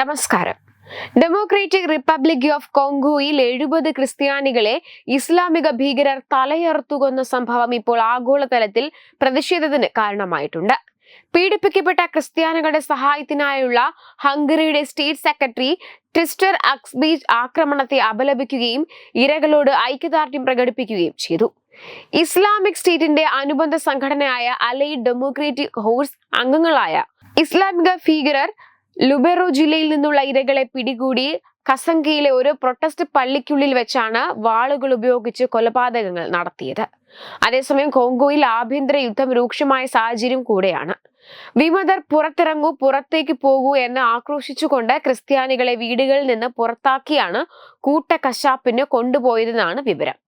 നമസ്കാരം. Democratic republic of കോങ്കോയിൽ എഴുപത് ക്രിസ്ത്യാനികളെ ഇസ്ലാമിക ഭീകരർ തലയർത്തുകൊന്ന സംഭവം ഇപ്പോൾ ആഗോളതലത്തിൽ പ്രതിഷേധത്തിന് കാരണമായിട്ടുണ്ട്. പീഡിപ്പിക്കപ്പെട്ട ക്രിസ്ത്യാനികളുടെ സഹായത്തിനായുള്ള ഹംഗറിയുടെ സ്റ്റേറ്റ് സെക്രട്ടറി ട്രിസ്റ്റർ അക്സ്ബീച്ച് ആക്രമണത്തെ അപലപിക്കുകയും ഇരകളോട് ഐക്യദാർഢ്യം പ്രകടിപ്പിക്കുകയും ചെയ്തു. ഇസ്ലാമിക് സ്റ്റേറ്റിന്റെ അനുബന്ധ സംഘടനയായ അലൈ ഡെമോക്രാറ്റിക് ഹോഴ്സ് അംഗങ്ങളായ ഇസ്ലാമിക ഭീകരർ ലുബെറോ ജില്ലയിൽ നിന്നുള്ള ഇരകളെ പിടികൂടി കസങ്കയിലെ ഒരു പ്രൊട്ടസ്റ്റ് പള്ളിക്കുള്ളിൽ വെച്ചാണ് വാളുകൾ ഉപയോഗിച്ച് കൊലപാതകങ്ങൾ നടത്തിയത്. അതേസമയം കോങ്കോയിൽ ആഭ്യന്തര യുദ്ധം രൂക്ഷമായ സാഹചര്യം കൂടെയാണ്. വിമതർ പുറത്തിറങ്ങൂ പുറത്തേക്ക് പോകൂ എന്ന് ആക്രോശിച്ചുകൊണ്ട് ക്രിസ്ത്യാനികളെ വീടുകളിൽ നിന്ന് പുറത്താക്കിയാണ് കൂട്ടക്കശാപ്പിന് കൊണ്ടുപോയതെന്നാണ് വിവരം.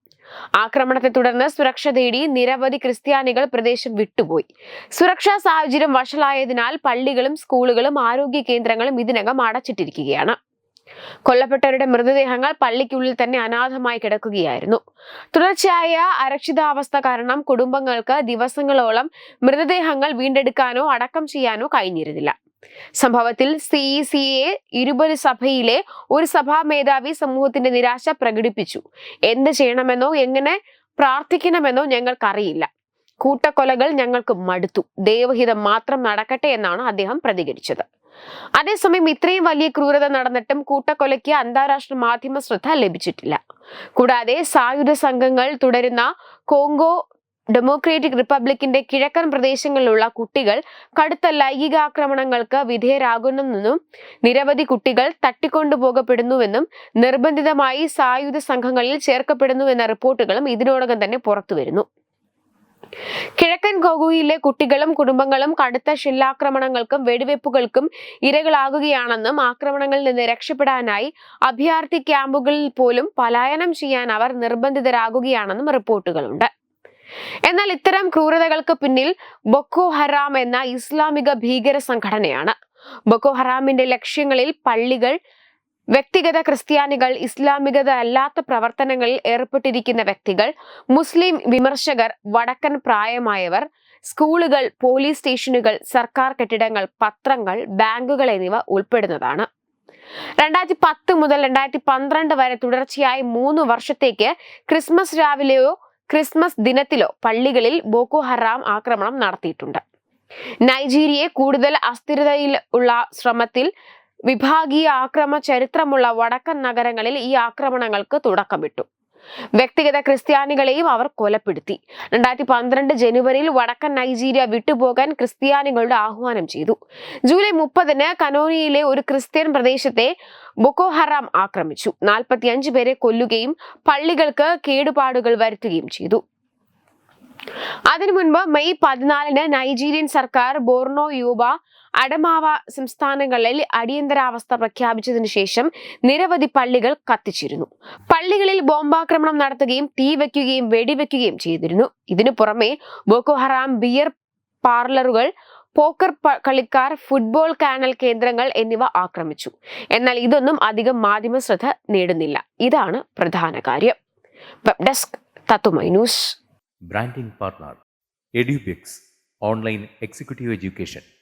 ആക്രമണത്തെ തുടർന്ന് സുരക്ഷ തേടി നിരവധി ക്രിസ്ത്യാനികൾ പ്രദേശം വിട്ടുപോയി. സുരക്ഷാ സാഹചര്യം വഷളായതിനാൽ പള്ളികളും സ്കൂളുകളും ആരോഗ്യ കേന്ദ്രങ്ങളും ഇതിനകം അടച്ചിട്ടിരിക്കുകയാണ്. കൊല്ലപ്പെട്ടവരുടെ മൃതദേഹങ്ങൾ പള്ളിക്കുള്ളിൽ തന്നെ അനാഥമായി കിടക്കുകയായിരുന്നു. തുടർച്ചയായ അരക്ഷിതാവസ്ഥ കാരണം കുടുംബങ്ങൾക്ക് ദിവസങ്ങളോളം മൃതദേഹങ്ങൾ വീണ്ടെടുക്കാനോ അടക്കം ചെയ്യാനോ കഴിഞ്ഞിരുന്നില്ല. സംഭവത്തിൽ സി ഇ സി എ ഇരുപത് സഭയിലെ ഒരു സഭാ മേധാവി സമൂഹത്തിന്റെ നിരാശ പ്രകടിപ്പിച്ചു. എന്ത് ചെയ്യണമെന്നോ എങ്ങനെ പ്രാർത്ഥിക്കണമെന്നോ ഞങ്ങൾക്കറിയില്ല. കൂട്ടക്കൊലകൾ ഞങ്ങൾക്ക് മടുത്തു. ദൈവഹിതം മാത്രം നടക്കട്ടെ എന്നാണ് അദ്ദേഹം പ്രതികരിച്ചത്. അതേസമയം ഇത്രയും വലിയ ക്രൂരത നടന്നിട്ടും കൂട്ടക്കൊലയ്ക്ക് അന്താരാഷ്ട്ര മാധ്യമ ശ്രദ്ധ ലഭിച്ചിട്ടില്ല. കൂടാതെ സായുധ സംഘങ്ങൾ തുടരുന്ന കോങ്കോ ഡെമോക്രാറ്റിക് റിപ്പബ്ലിക്കിന്റെ കിഴക്കൻ പ്രദേശങ്ങളിലുള്ള കുട്ടികൾ കടുത്ത ലൈംഗികാക്രമണങ്ങൾക്ക് വിധേയരാകുന്നെന്നും നിരവധി കുട്ടികൾ തട്ടിക്കൊണ്ടുപോകപ്പെടുന്നുവെന്നും നിർബന്ധിതമായി സായുധ സംഘങ്ങളിൽ ചേർക്കപ്പെടുന്നുവെന്ന റിപ്പോർട്ടുകളും ഇതിനോടകം തന്നെ പുറത്തുവരുന്നു. കിഴക്കൻ ഗോഗുയിലെ കുട്ടികളും കുടുംബങ്ങളും കടുത്ത ഷില്ലാക്രമണങ്ങൾക്കും വെടിവെപ്പുകൾക്കും ഇരകളാകുകയാണെന്നും ആക്രമണങ്ങളിൽ നിന്ന് രക്ഷപ്പെടാനായി അഭയാർത്ഥി ക്യാമ്പുകളിൽ പോലും പലായനം ചെയ്യാൻ അവർ നിർബന്ധിതരാകുകയാണെന്നും റിപ്പോർട്ടുകളുണ്ട്. എന്നാൽ ഇത്തരം ക്രൂരതകൾക്ക് പിന്നിൽ ബൊക്കോ ഹറാം എന്ന ഇസ്ലാമിക ഭീകര സംഘടനയാണ്. ബൊക്കോ ഹറാമിന്റെ ലക്ഷ്യങ്ങളിൽ പള്ളികൾ വ്യക്തിഗത ക്രിസ്ത്യാനികൾ ഇസ്ലാമികത അല്ലാത്ത പ്രവർത്തനങ്ങളിൽ ഏർപ്പെട്ടിരിക്കുന്ന വ്യക്തികൾ മുസ്ലിം വിമർശകർ വടക്കൻ പ്രായമായവർ സ്കൂളുകൾ പോലീസ് സ്റ്റേഷനുകൾ സർക്കാർ കെട്ടിടങ്ങൾ പത്രങ്ങൾ ബാങ്കുകൾ എന്നിവ ഉൾപ്പെടുന്നതാണ്. രണ്ടായിരത്തി പത്ത് മുതൽ രണ്ടായിരത്തി പന്ത്രണ്ട് വരെ തുടർച്ചയായി മൂന്ന് വർഷത്തേക്ക് ക്രിസ്മസ് രാവിലെയോ ക്രിസ്മസ് ദിനത്തിലോ പള്ളികളിൽ ബോക്കോ ഹറാം ആക്രമണം നടത്തിയിട്ടുണ്ട്. നൈജീരിയയെ കൂടുതൽ അസ്ഥിരതയിൽ ഉള്ള ശ്രമത്തിൽ വിഭാഗീയ ആക്രമ ചരിത്രമുള്ള വടക്കൻ നഗരങ്ങളിൽ ഈ ആക്രമണങ്ങൾക്ക് തുടക്കമിട്ടു. വ്യക്തിഗത ക്രിസ്ത്യാനികളെയും അവർ കൊലപ്പെടുത്തി. രണ്ടായിരത്തി പന്ത്രണ്ട് ജനുവരിയിൽ വടക്കൻ നൈജീരിയ വിട്ടുപോകാൻ ക്രിസ്ത്യാനികളുടെ ആഹ്വാനം ചെയ്തു. ജൂലൈ മുപ്പതിന് കനോനിയിലെ ഒരു ക്രിസ്ത്യൻ പ്രദേശത്തെ ബൊക്കോഹറാം ആക്രമിച്ചു. നാൽപ്പത്തിയഞ്ച് പേരെ കൊല്ലുകയും പള്ളികൾക്ക് കേടുപാടുകൾ വരുത്തുകയും ചെയ്തു. അതിനു മുൻപ് മെയ് പതിനാലിന് നൈജീരിയൻ സർക്കാർ ബോർണോ യൂബ അഡമാവ സംസ്ഥാനങ്ങളിൽ അടിയന്തരാവസ്ഥ പ്രഖ്യാപിച്ചതിനു ശേഷം നിരവധി പള്ളികൾ കത്തിച്ചിരുന്നു. പള്ളികളിൽ ബോംബാക്രമണം നടത്തുകയും തീ വയ്ക്കുകയും വെടിവെക്കുകയും ചെയ്തിരുന്നു. ഇതിനു പുറമെ ബോക്കോഹറാം ബിയർ പാർലറുകൾ പോക്കർ കളിക്കാർ ഫുട്ബോൾ കാനൽ കേന്ദ്രങ്ങൾ എന്നിവ ആക്രമിച്ചു. എന്നാൽ ഇതൊന്നും അധികം മാധ്യമ ശ്രദ്ധ നേടുന്നില്ല. ഇതാണ് പ്രധാന കാര്യം. Web desk branding partner online executive education.